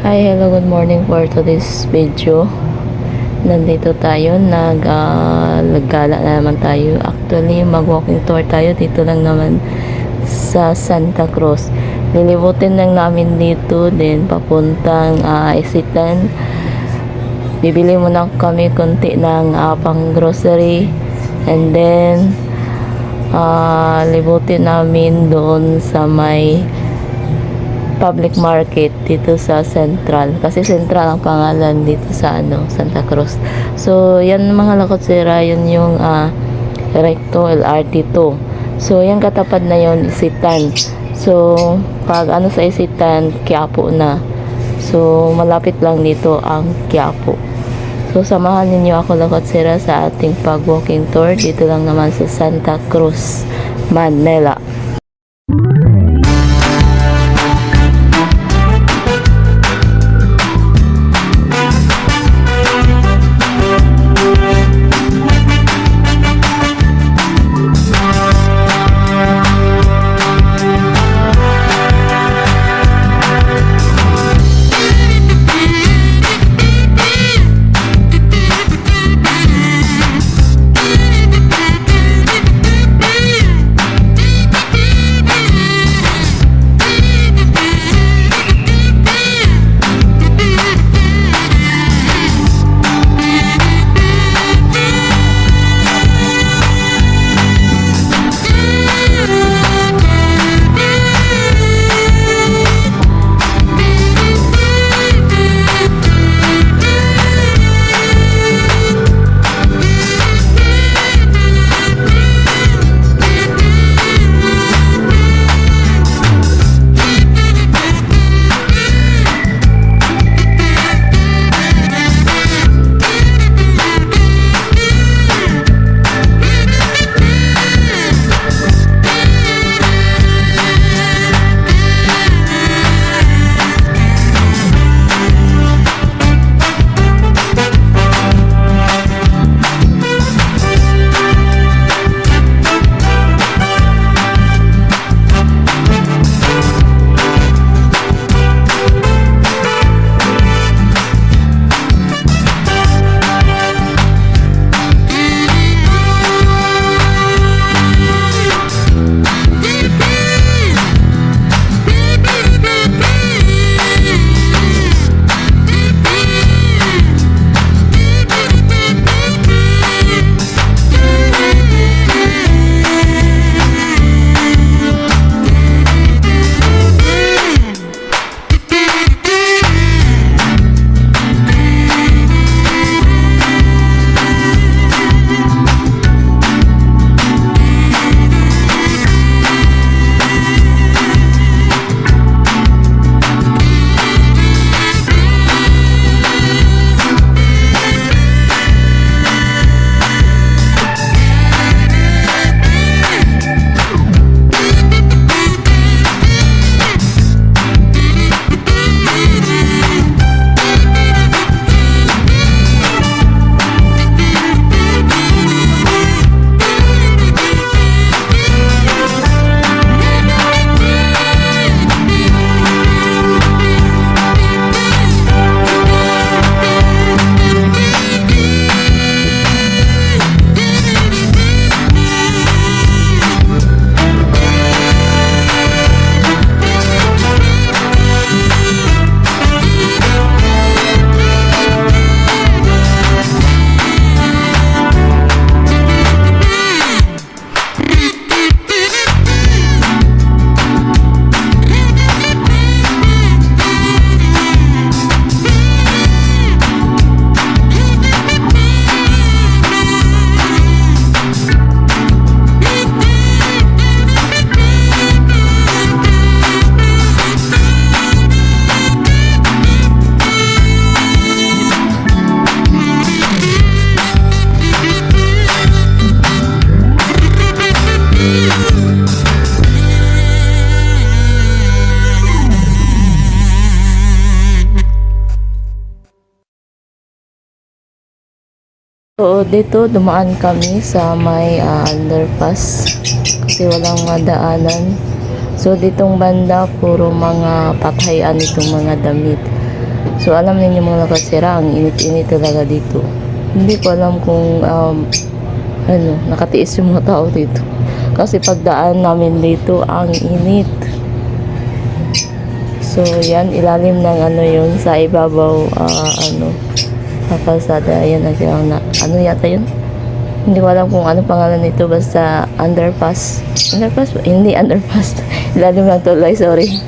Hi, hello, good morning for today's video. Nandito tayo, nag-gala na naman tayo. Actually, mag-walking tour tayo dito lang naman sa Santa Cruz. Nilibutin lang namin dito, then papuntang uh, Isitan. Bibili muna kami konti ng ah, pang grocery. And then, ah, libutin namin doon sa may public market dito sa Central. Kasi Central ang pangalan dito sa ano, Santa Cruz. So, yan mga lakot sira, yun yung ah, Recto LRT2. So, yan katapat na yon Isitan. So, pag ano sa Isitan, Quiapo na. So, malapit lang dito ang Quiapo. So, samahan ninyo ako lakot sira sa ating pag-walking tour dito lang naman sa Santa Cruz, Manila. So, dito dumaan kami sa may ah, underpass kasi walang madaanan. So, ditong banda, puro mga patayan itong mga damit. So alam ninyo mga nakasira, ang init-init talaga dito. Hindi ko alam kung um, ano, nakatiis yung mga tao dito. Kasi pagdaan namin dito, ang init. So yan, ilalim ng ano yun, sa ibabaw, ah, ano, sa kalsada, yan ang silang na, ano yata yun? Hindi ko alam kung ano pangalan nito, basta underpass. Underpass? Hindi underpass. ilalim ng tulay, sorry.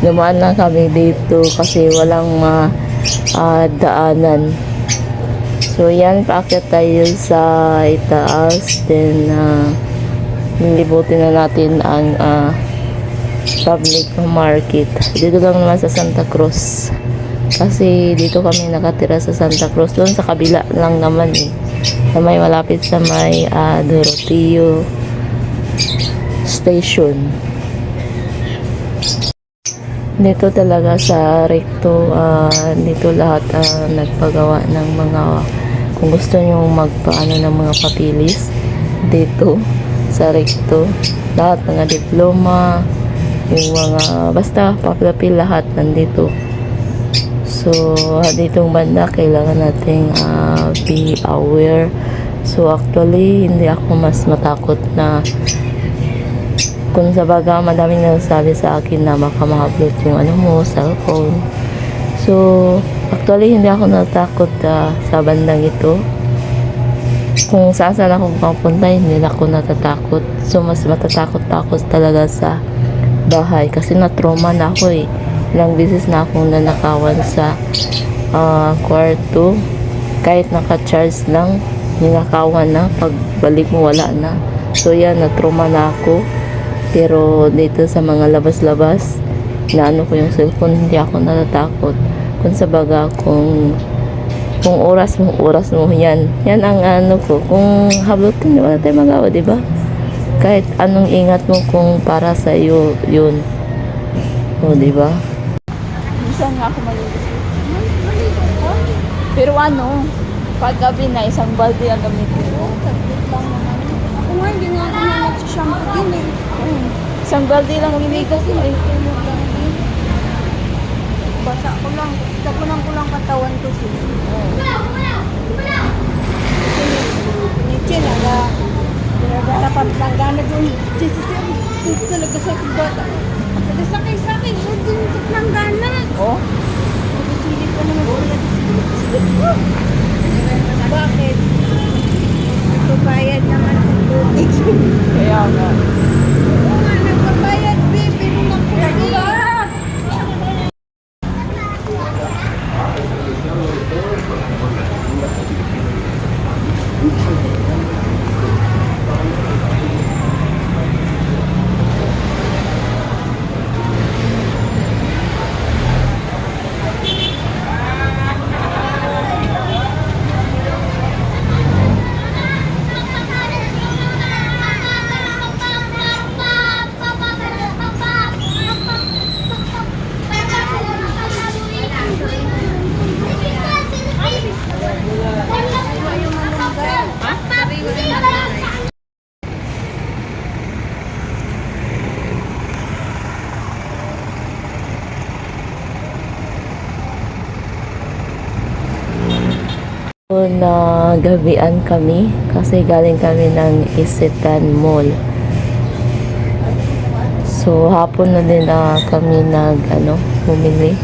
Dumaan lang kami dito kasi walang ma ah, daanan. So yan, paakyat tayo sa itaas. Then, uh, nilibutin na natin ang ah, public market. Dito lang naman sa Santa Cruz. Kasi dito kami nakatira sa Santa Cruz. Doon sa kabila lang naman eh. Na may malapit sa may ah, Doroteo Station. Dito talaga sa recto, ah, dito lahat ah, nagpagawa ng mga, kung gusto nyo magpaano ng mga papilis, dito sa recto, lahat mga diploma, yung mga, basta papilapil lahat nandito. So, ditong banda, kailangan nating ah, be aware. So, actually, hindi ako mas matakot na kung sa baga, madaming nagsasabi sa akin na makamahablot yung ano mo, cellphone. So, actually, hindi ako natakot ah, sa bandang ito. Kung saan saan ako papunta, hindi ako natatakot. So, mas matatakot ako talaga sa bahay. Kasi na-trauma na ako eh. Ilang beses na akong nanakawan sa ah, kwarto. Kahit naka-charge lang, ninakawan na. Pagbalik mo, wala na. So, yan, na-trauma na ako. Pero dito sa mga labas-labas, na ano ko yung cellphone, hindi ako natatakot. Kung sa baga, kung kung oras mo, oras mo yan. Yan ang ano ko. Kung hablutin, wala tayong magawa, di ba? Kahit anong ingat mo kung para sa iyo, yun. O, di ba? Minsan nga ako malilisip. Pero ano, pag gabi na isang balde ang gamitin ko. Saglit lang naman. Ako nga, hindi nga ako na nagsishampoo din eh. Isang balde lang linigas mo eh. Basa ko lang. Tapunan ko lang katawan ko siya. Niche na nga. Pinagarapan lang gana doon. Jesus, talaga sa bata. Nagasakay-sakay siya dun sa planggana. Oh? Nagasilip ka naman sila. Bakit? Nagbabayad naman sa tubig. Kaya nga. Oo nga, nagbabayad, babe. Pero nakuha. So, na gabian kami kasi galing kami ng Isetan Mall. So, hapon na din na kami nag, ano, bumili.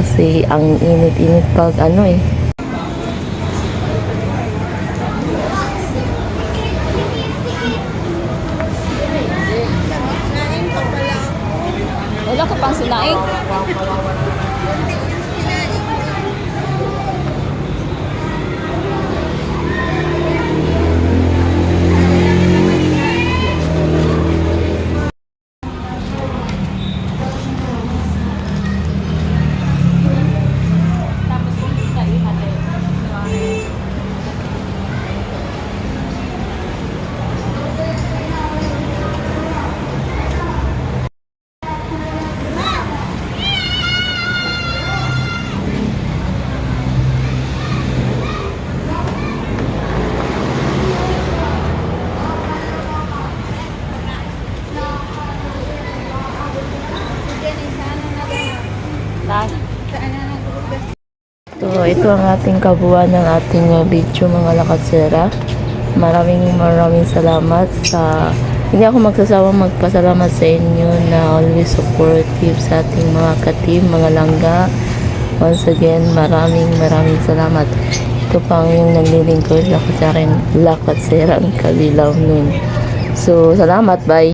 Kasi ang init-init pag, ano eh. Wala ka pang sinaing. Ito ang ating kabuuan ng ating uh, video mga lakatsera. Maraming maraming salamat sa hindi ako magsasawang magpasalamat sa inyo na always supportive sa ating mga ka-team, mga langga. Once again, maraming maraming salamat. Ito pa ang yung naglilingkod, lakatsera, lakatsera ang kabilaw nun. So, salamat, bye!